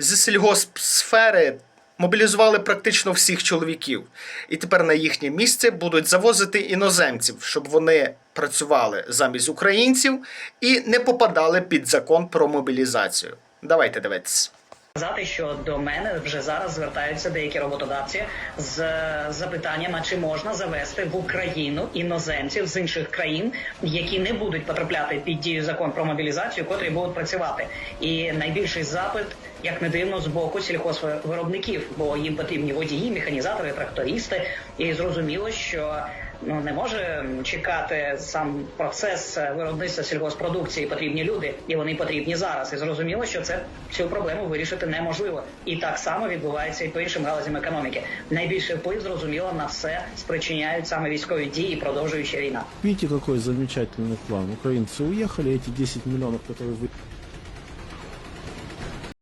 Зі сільгоспсфери мобілізували практично всіх чоловіків, і тепер на їхнє місце будуть завозити іноземців, щоб вони працювали замість українців і не попадали під закон про мобілізацію. Давайте дивитися. Сказати, що до мене вже зараз звертаються деякі роботодавці з запитанням, а чи можна завести в Україну іноземців з інших країн, які не будуть потрапляти під дію закон про мобілізацію, котрі будуть працювати. І найбільший запит, як не дивно, з боку сільхозвиробників, бо їм потрібні водії, механізатори, трактористи. І зрозуміло, що ну не може чекати сам процес е, виробництва сільгоспродукції. Потрібні люди, і вони потрібні зараз. І зрозуміло, що це цю проблему вирішити неможливо. І так само відбувається і по іншим галузям економіки. Найбільший вплив зрозуміло на все спричиняють саме військові дії, продовжуючи війна. Видите, какой замечательный план. Украинцы уехали, эти 10 миллионов, которые вы